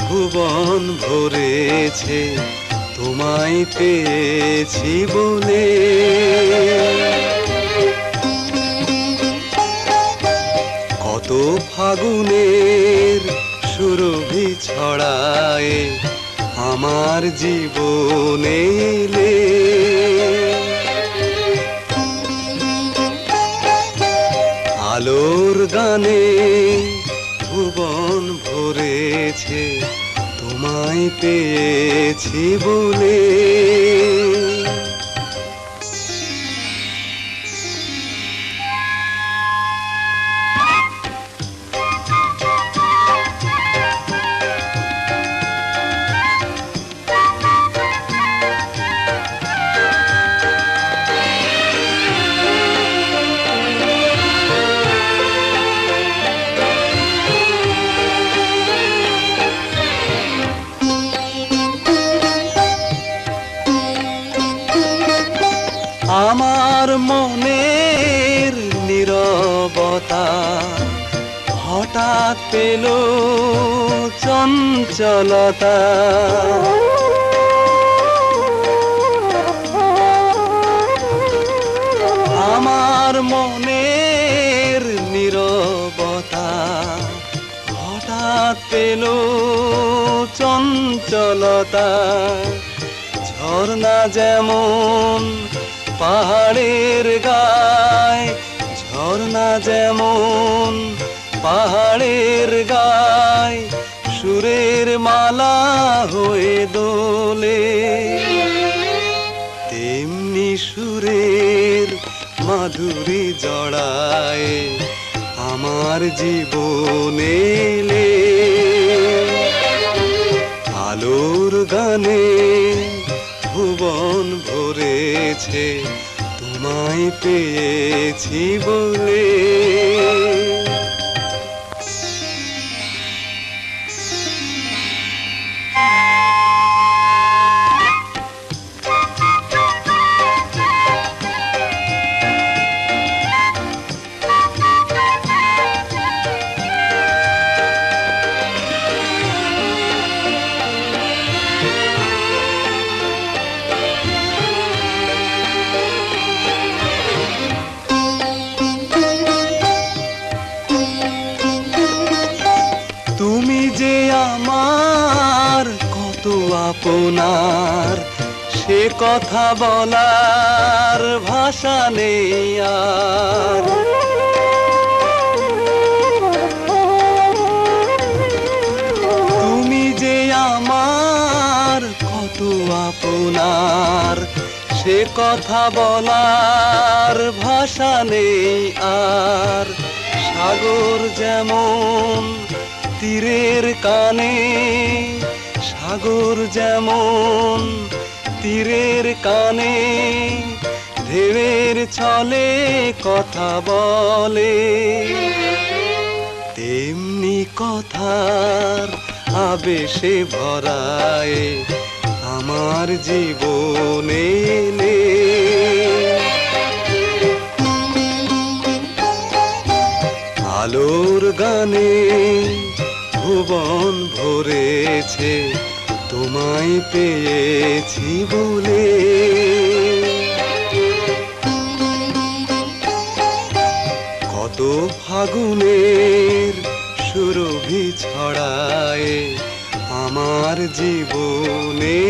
ভুবন ভরেছে তোমায় পেয়েছি বলে। কত ফাগুনের সুরভি ছড়ায় আমার জীবনে আলোর গানে ভুবন ভরেছে তোমায় পেয়েছি বলে। আমার মনের নীরবতা হঠাৎ পেল চঞ্চলতা। আমার মনের নীরবতা হঠাৎ পেল চঞ্চলতা। ঝর্ণা যেমন পাহাড়ের গায়, ঝর্ণা যেমন পাহাড়ের গায়, সুরের মালা হয়ে দোলে। তেমনি সুরের মাধুরী জড়ায় আমার জীবনে আলোর গানে ভুবন ভরেছে তোমায় পেয়েছি বলে। আপনার সে কথা বলার ভাষা নেই আর। তুমি যে আমার, কত আপনার, সে কথা বলার ভাষা নেই আর। সাগর যেমন তীরের কানে সাগর যেমন তীরের কানে, ঢেউয়ের ছলে কথা বলে। তেমনি কথার আবেশে ভরায় আমার জীবনে আলোর গানে ভুবন ভরেছে তোমায় পেয়েছি বলে। কত ফাগুনের সুরভি ছড়ায় আমার জীবনে